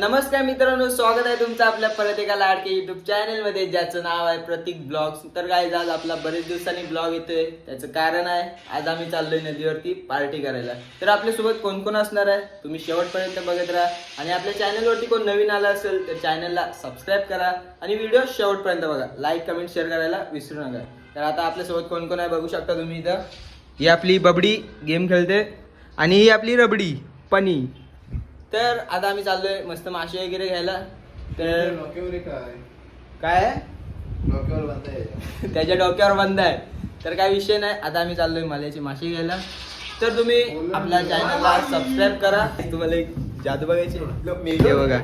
नमस्कार मित्रांनो स्वागत आहे तुमचं आपल्या परत एका लाडके युट्यूब चॅनलमध्ये ज्याचं नाव आहे प्रतीक ब्लॉग्स. तर काय आज आपला बरेच दिवसांनी ब्लॉग येतोय. त्याचं कारण आहे आज आम्ही चाललोय नदीवरती पार्टी करायला. तर आपल्यासोबत कोण कोण असणार आहे तुम्ही शेवटपर्यंत बघत राहा. आणि आपल्या चॅनलवरती कोण नवीन आला असेल तर चॅनलला सबस्क्राईब करा. आणि व्हिडिओ शेवटपर्यंत बघा. लाईक कमेंट शेअर करायला विसरू नका. तर आता आपल्यासोबत कोण कोण आहे बघू शकता तुम्ही इथं. ही आपली बबडी गेम खेळते. आणि ही आपली रबडी पनी. तर आता आम्ही चाललोय मस्त मासे वगैरे घ्यायला. तर काय? आहे? त्याच्या डोक्यावर बंद आहे. तर काय विषय नाही आता आम्ही चाललोय माल्याची मासे घ्यायला. तर तुम्ही आपल्या चॅनलला सबस्क्राईब करा. तुम्हाला एक जादू बघायची हे बघा.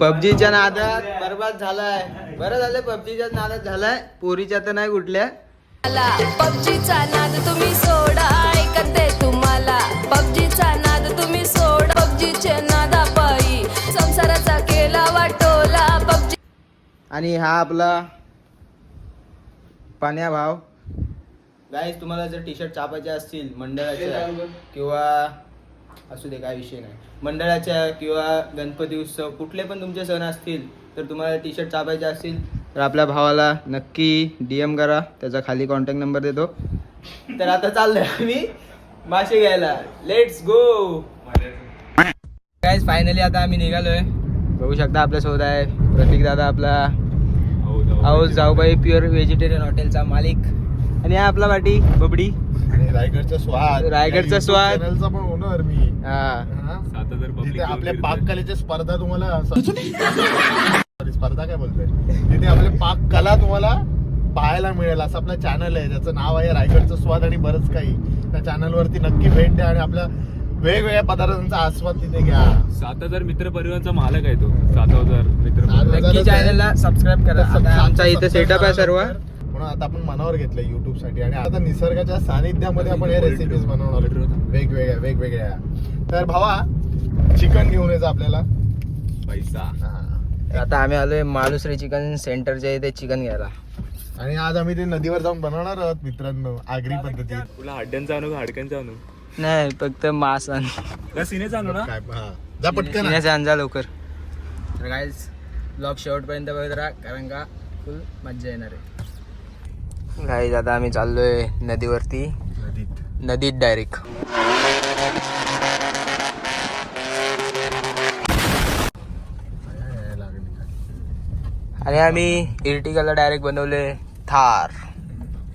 पबजीच्या नादात बरबाद झालाय. बरं झालं पबजीच्या नादात झालाय. पोरीच्या तर नाही कुठल्या. मला आणि हा आपला पाण्या भाव. गाईज तुम्हाला जर टी शर्ट छापायचे असतील मंडळाच्या किंवा असू दे काय विषय नाही. मंडळाच्या किंवा गणपती उत्सव कुठले पण तुमचे सण असतील तर तुम्हाला टी शर्ट छापायचे असतील तर आपल्या भावाला नक्की डी एम करा. त्याचा खाली कॉन्टॅक्ट नंबर देतो. तर आता चाललोय आम्ही मासे घ्यायला. लेट्स गो गाईज फायनली आता आम्ही निघालोय. बघू शकता आपल्यासोबत आहे. प्रतीक दादा आपला अहो जाऊबाई प्युअर व्हेजिटेरियन हॉटेलचा मालिक. आणि हा आपला वाटी बबडी. आणि रायगडचा स्वाद. रायगडचा स्वाद. YouTube channel चा पण ओनर मी. हा. हा? जिथे आपल्या पाककलेच्या स्पर्धा तुम्हाला Sorry, स्पर्धा काय बोलतोय? तिथे आपले पाककला तुम्हाला पाहायला मिळेल असं आपलं चॅनल आहे. ज्याचं नाव आहे रायगडचा स्वाद आणि बरंच काही. त्या चॅनल वरती नक्की भेट द्या आणि आपल्या वेगवेगळ्या पदार्थांचा आस्वाद तिथे घ्या. सात हजार मित्र परिवाराचा मालक आहे तो. सात हजार मित्र. नक्की चॅनलला सबस्क्राईब करा. आता आमचा इथे सेटअप आहे सर्व. म्हणून आता आपण मनावर घेतलंय युट्यूबसाठी. आणि आता निसर्गाच्या सानिध्यामध्ये आपण हे रेसिपीज बनवणार आहोत. वेगवेगळ्या वेगवेगळ्या. तर भावा चिकन घेऊन यायचं आपल्याला. पैसा. हा. आता आम्ही आलोय मालुसरी चिकन सेंटरच्या इथे चिकन घ्यायला. आणि आज आम्ही ते नदीवर जाऊन बनवणार आहोत मित्रांनो. आगरी पद्धतीत. तुला हड्ड्यांचा आणू हाडक्यांचा आणू? नाही फक्त मांस आणि सिनेचा आणू ना? काय हा. जा पटकन. लवकर. तर गाईज ब्लॉग शेवटपर्यंत बघत राहा कारण का फुल मज्जा येणार आहे. गाईज आता आम्ही चाललोय नदीवरती. नदीत. नदीत डायरेक्ट लागली. आणि आम्ही इर्टिकाला डायरेक्ट बनवले थार.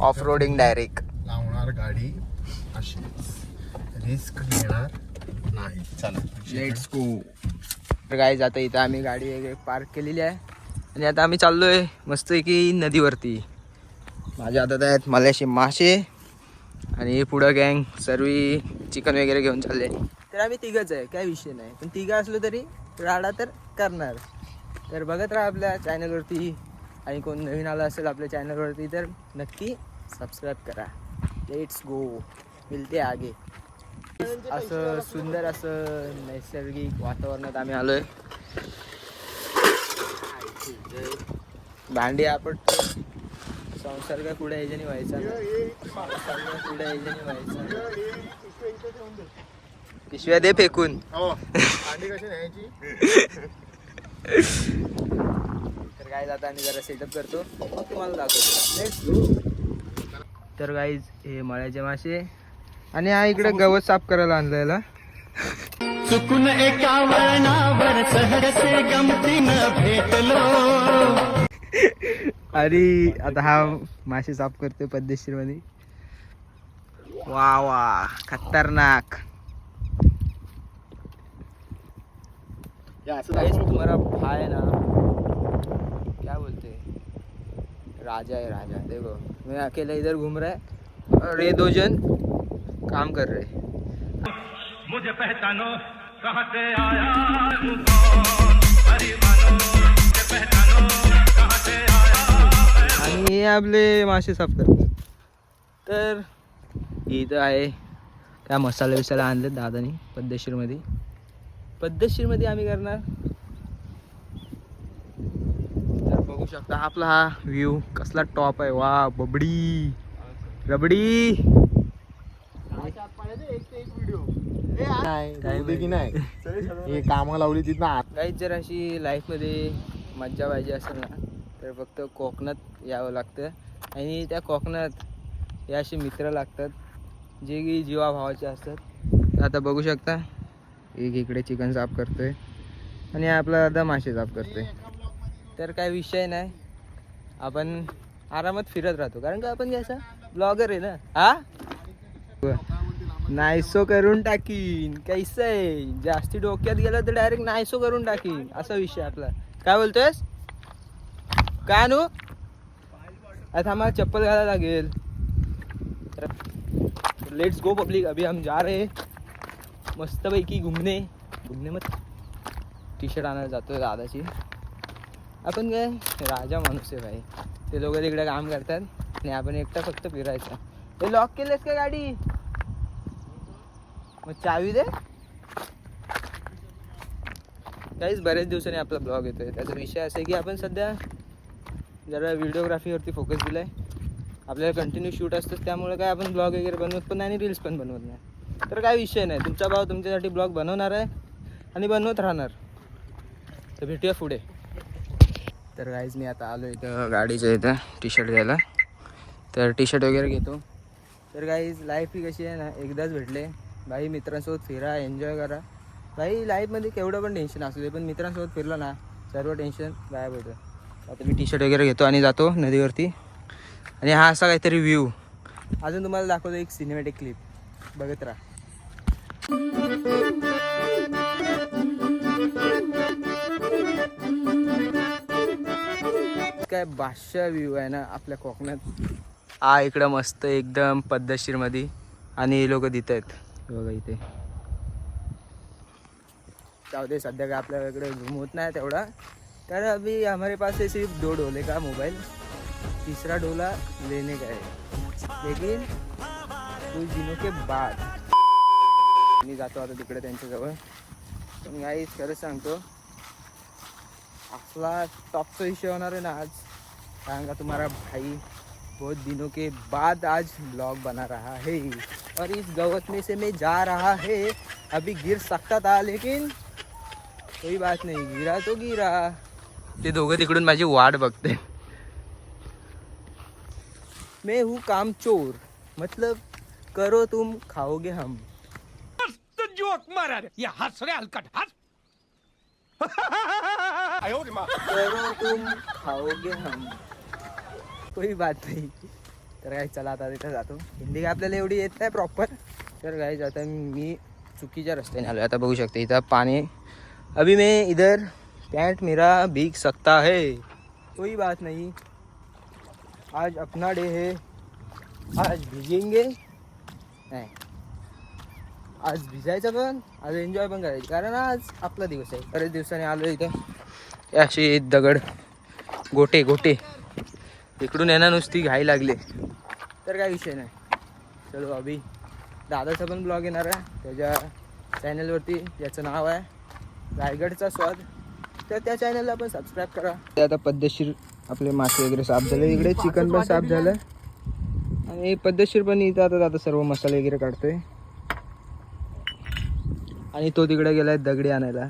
ऑफ रोडिंग डायरेक्ट लावणार गाडी अशी रिस्क घेणार नाही. चला लेट्स गो तर गाईज आता इथं आम्ही गाडी वगैरे पार्क केलेली आहे. आणि आता आम्ही चाललोय मस्त की नदीवरती माझ्या हातात आहेत मल्याशी मासे आणि पुढं गँग सर्व चिकन वगैरे घेऊन चालले. तर आम्ही तिघच आहे काय विषय नाही. पण तिघं असलो तरी राडा तर करणार. तर बघत राहा आपल्या चॅनलवरती आणि कोण नवीन आला असेल आपल्या चॅनलवरती तर नक्की सबस्क्राईब करा. लेट्स गो मिळते आगे. असं सुंदर असं नैसर्गिक वातावरणात आम्ही आलोय भांडी आपण संसर्ग पुढे याच्याने व्हायचा नाही. संसर्ग पुढे याच्याने व्हायचा नाही. पिशव्या दे फेकून हो तर गाईज आता आम्ही जरा सेटअप करतो मग तुम्हाला दाखवतो. तर गाईज हे मळ्याचे मासे आणि हा इकडे गवत साफ करायला आणलेला. चुकून एका वळणावर सहजसे गमतीनं भेटलो. आणि आता हा मासे साफ करतोय पद्धतशीरमध्ये वा वा खतरनाक. या असं गाइस तुम्हारा भाई है ना. क्या बोलते? राजा है राजा. देखो मैं अकेला इधर घूम रहा है। और ये दो जन. काम कर रहे। मुझे पहचानो कहाँ से आया कौन? परिवानो मुझे पहचानो कहाँ से आया आणि हे आपले मासे साफ करतात तर इथं आहे काय मसाला बिसाला आणले दादानी पद्धतशीरमध्ये पद्धतशीरमध्ये आम्ही करणार. तर बघू शकता आपला हा व्ह्यू कसला टॉप आहे. वा बबडी. रबडी. व्हिडिओ की नाही. हे कामा लावली तिथं आत. काहीच जर अशी लाईफमध्ये मज्जा पाहिजे असेल ना तर फक्त कोकणात यावं लागतं. आणि त्या कोकणात हे असे मित्र लागतात जे की जीवाभावाचे असतात. तर आता बघू शकता एक इकडे चिकन साफ करतोय आणि आपला दादा मासे साफ करतोय. तर काय विषय नाही. आपण आरामात फिरत राहतो. कारण का आपण कसं ब्लॉगर आहे ना हा? नायसो करून टाकीन कैसं? आहे जास्ती डोक्यात गेलं तर डायरेक्ट नायसो करून टाकीन असा विषय आपला. काय बोलतोयस? काय नू आता आम्हाला चप्पल घालायला लागेल. लेट्स गो पब्लिक अभी हम जा रहे मस्तपैकी घुमणे घुमणे मत टी शर्ट आणायला जातोय दादाची. आपण काय? राजा माणूस आहे भाई. ते लोक तिकडे काम करतात आणि आपण एकटा फक्त फिरायचं. हे लॉक केलंस का गाडी? मग चावी दे. काहीच बऱ्याच दिवसांनी आपला ब्लॉग येतोय. त्याचा विषय असा आहे की आपण सध्या जरा व्हिडिओग्राफीवरती फोकस दिलाय. आपल्याला कंटिन्यू शूट असतं त्यामुळे काय आपण ब्लॉग वगैरे बनवत पण नाही आणि रील्स पण बनवत नाही. तर काय विषय नाही. तुमचा भाव तुमच्यासाठी ब्लॉग बनवणार आहे आणि बनवत राहणार. तर भेटूया पुढे. तर काहीच मी आता आलो इथं गाडीचं इथं टी शर्ट घ्यायला. तर टी शर्ट वगैरे घेतो. तर काहीच लाईफ ही कशी आहे ना एकदाच भेटले. भाई मित्रांसोबत फिरा एन्जॉय करा. भाई लाईफमध्ये केवढं पण टेन्शन असू दे पण मित्रांसोबत फिरलं ना सर्व टेन्शन गायब होतं. आता मी टी शर्ट वगैरे घेतो आणि जातो नदीवरती. आणि हा असा काहीतरी व्ह्यू अजून तुम्हाला दाखवतो एक सिनेमॅटिक क्लिप बघत राहा. काय बादशा व्ह्यू आहे ना आपल्या कोकणात. हा इकडं मस्त एकदम पद्धतशीरमध्ये आणि हे लोक देत आहेत बघा इथे. जाऊ दे सध्या काय आपल्या इकडे झूम होत नाही तेवढा. तर अभी हमारे पास है सिर्फ दो डोले का मोबाइल तीसरा डोला लेने का है. लेकिन कुछ दिनों के बाद मी जातो आता तिकडे त्यांच्याजवळ. पण काही खरंच सांगतो आपला टॉपचा विषय होणार आहे ना आज. कारण का तुम्हारा भाई बहुत दिनों के बाद आज ब्लॉग बना रहा है। और इस गवत में से मैं जा रहा है। अभी गिर सकता था लेकिन कोई बात नहीं गिरा तो गिरा। ते दोघं तिकडून माझी वाट बघते. मैं हूँ काम चोर मतलब करो तुम खाओगे हम। जोक मारा रे ये हंस रे हलकट हंस। करो तुम खाओगे हम। कोई बात नाही. तर काय चला आता तिथं जातो. हिंदी काय आपल्याला एवढी येत नाही प्रॉपर तर काय आता मी चुकीच्या रस्त्याने आलो आता बघू शकते इथं पाणी. अभी मैं इधर पैंट मेरा भीग सकता है. कोई बात नहीं. आज अपना डे है. आज भिजेंगे. नाही. आज भिजायचं पण आज एन्जॉय पण करायचं. कारण आज आपला दिवस आहे. बरेच दिवसांनी आलो इथं. असे दगड. गोटे गोटे. इकडून येणं नुसती घाई लागली. तर काय विषय नाही. चलो अभि दादाचा पण ब्लॉग येणार आहे. त्याच्या चॅनलवरती याचं नाव आहे. रायगडचा स्वाद. तर त्या चॅनलला पण सबस्क्राईब करा. ते आता पद्धतशीर आपले मासे वगैरे साफ झाले. इकडे चिकन पण साफ झालं. आणि पद्धतशीर पण इथं आता आता सर्व मसाले वगैरे काढतोय. आणि तो तिकडे गेलाय दगडी आणायला.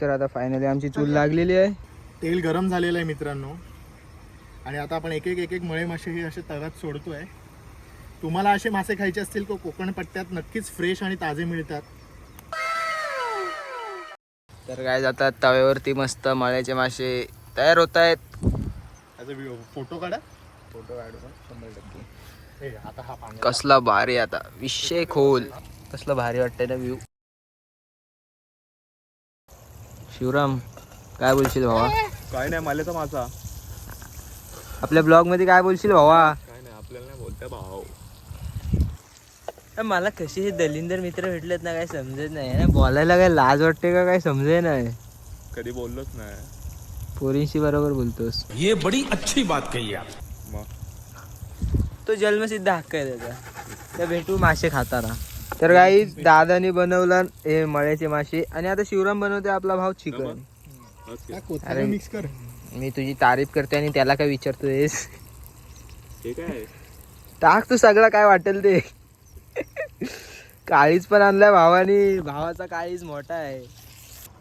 तर आता फायनली आमची चूल लागलेली आहे. तेल गरम झालेलं आहे मित्रांनो. आणि आता आपण एक एक एक एक मळे मासे हे असे तव्यात सोडतोय. तुम्हाला असे मासे खायचे असतील तर कोकण पट्ट्यात नक्कीच फ्रेश आणि ताजे मिळतात. तर काय जातात तव्यावरती मस्त मळ्याचे मासे तयार होत आहेत. त्याचा फोटो काढा. फोटो काढू शंभर टक्के. हे आता हा पाणी कसला भारी आता. विषय खोल. कसला भारी वाटतंय ना व्ह्यू शिवराम काय बोलशील भावा? काय नाही मला तर माझा आपल्या ब्लॉगमध्ये काय बोलशील भावा? काय नाही आपल्याला नाही बोलता भाऊ. अ, मला कसे हे दलिंदर मित्र भेटलेत ना काय समजत नाही. ना बोलायला काय लाज वाटते का काय समजे नाही. कधी बोललोच नाही. पोरींशी बरोबर बोलतोस. ये बड़ी अच्छी बात कही आप। मग तो जन्मसिद्ध हक्क आहे त्याचा. तर भेटू मासे खाताना तर काही दादानी बनवला हे मळ्याचे मासे. आणि आता शिवराम बनवते आपला भाव चिकन. अरे. मिक्स कर. मी तुझी तारीफ करते आणि त्याला काय विचारतोयस? हे काय? टाक तू सगळं काय वाटेल ते. काळीच पण आणलाय भावानी. भावाचा काळीच मोठा आहे.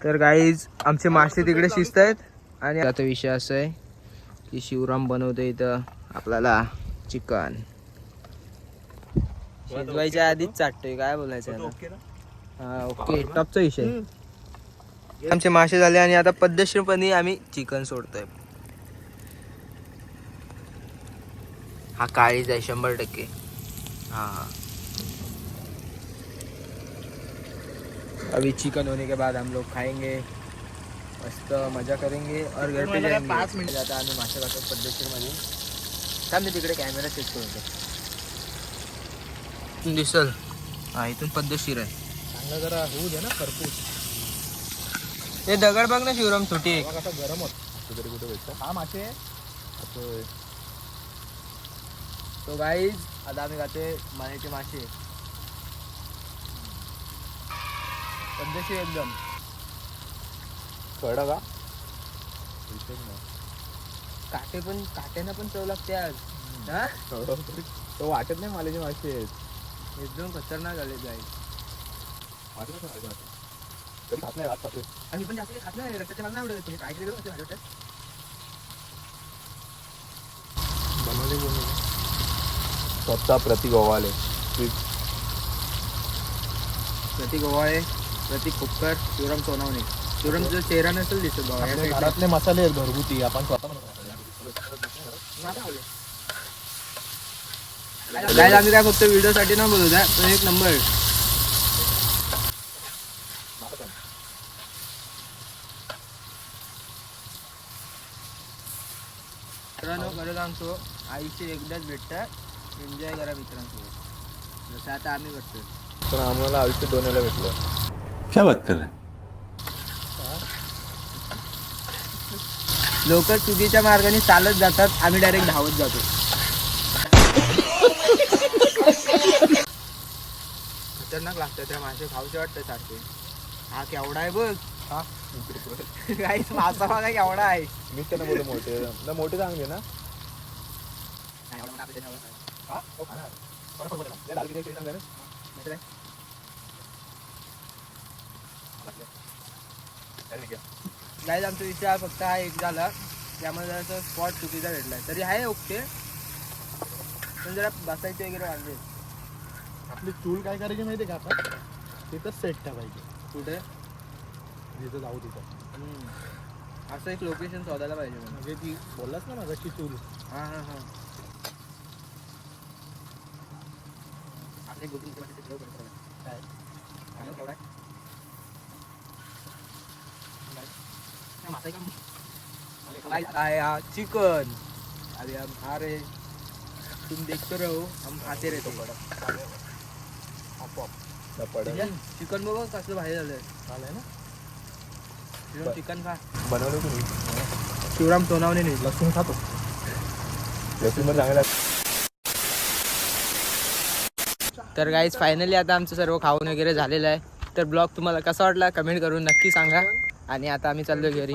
तर गाईज आमचे मासे तिकडे शिजत आहेत आणि आता विषय असा आहे की शिवराम बनवतो इथं आपल्याला चिकन. शिजवायच्या आधीच चाटतोय काय बोलायचं? हा ओके. टॉपचा विषय आमचे मासे झाले आणि आता पद्धतशीरपणे आम्ही चिकन सोडतोय. हा काळीच आहे शंभर टक्के. हाँ. हाँ अभी चिकन होने के बाद हम लोग खाएंगे. मस्त मजा करेंगे और घर पे जाएंगे. पाच मिनिट. आता आम्ही मासे खातो पद्धतशीरमध्ये थांब मी तिकडे कॅमेरा चेक करतो दिसल. हा इथून पद्धतशीर आहे. चांगलं जरा होऊ दे ना खरपूस ते दगड बघ ना शिवराम एक. आता गरम होत. कुठे कुठे भेटतं. हा मासे असं तो गाईज आता आम्ही खाते मानेचे मासे. पद्धतशीर एकदम कळलं का? काटे पण काट्यानं पण चव लागते आज. हा? तो वाटत नाही मालेचे मासे आहेत. एकदम खतरनाक आले गाईज वाटत. कधी खात नाही, आज खातोय. आणि पण जास्त काही खात नाही रक्ताच्या मला नाही आवडत तुम्ही काय केलं होतं माझ्या वाटत? बनवले कोणी स्वतः प्रतीक ओवाले प्रतीक ओवाळे प्रतीक कुक्कर शिवराम सोनावणे. शिवरामचा चेहरा नसेल दिसत बाबा या आपले side ला. घरातले मसाले आहेत घरगुती आपण स्वतः बनवतो. काय आम्ही काय फक्त व्हिडिओ साठी ना बोलू द्या. पण एक नंबर मित्रांनो खरं सांगतो आयुष्य एकदाच भेटतात एन्जॉय करा मित्रांसोबत जसं आता आम्ही करतोय पण आम्हाला आयुष्य दोन वेळेला भेटलं. क्या बात कर रहे लोक चुकीच्या मार्गाने चालत जातात आम्ही डायरेक्ट धावत जातो. खतरनाक लागतं त्या मासे खाऊचे वाटतं सारखे. हा केवढा आहे बघ. हा? मासा बघा केवढा आहे. मी त्यांना बोलतो मोठे. ना मोठे चांगले ना. हा? हो, खाणार. बरं, बरं, बरं. या दालगिरी किती चांगले ना? चालेल, घ्या. गाईज आमचा विचार फक्त हा एक झाला. त्यामध्ये जरा स्पॉट चुकीचा भेटलाय. तरी आहे ओके पण जरा बसायचे वगैरे वांदे आपली चूल काय करायची माहिती का आपण तिथं सेट ठेवायची कुठे? जिथं जाऊ तिथं. असं एक लोकेशन शोधायला पाहिजे. म्हणजे ती बोललास ना माझ्याशी चूल हा हा हा. काय? केवढा आहे? आहे का? काय हा चिकन. अरे हम खा रहे तुम देखते रहो. हम खाते रहते आपोआप. पडेल चिकन बघ कसलं भारी झालंय झालंय ना? चिकन खा. बनवलं तुम्ही शिवराम सोनावणे नाही लसूण खातो. लसूण पण चांगला तर गाईज फायनली आता आमचं सर्व खाऊन वगैरे झालेलं आहे. तर ब्लॉग तुम्हाला कसा वाटला कमेंट करून नक्की सांगा. आणि आता आम्ही चाललो घरी.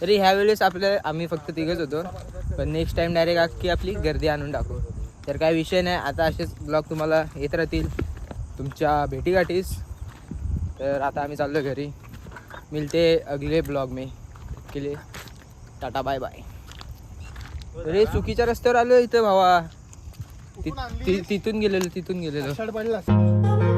तरी ह्या वेळेस आपल्या आम्ही फक्त तिघच होतो. पण नेक्स्ट टाइम डायरेक्ट अख्खी आपली गर्दी आणून टाकू. तर काय विषय नाही. आता असेच ब्लॉग तुम्हाला येत राहतील. तुमच्या भेटीगाठीस तर आता आम्ही चाललो घरी. मिलते अगले ब्लॉग में. के लिए टाटा बाय बाय. अरे चुकीच्या रस्त्यावर आलो इथं भावा. तिथून गेलेलो तिथून गेलेलो.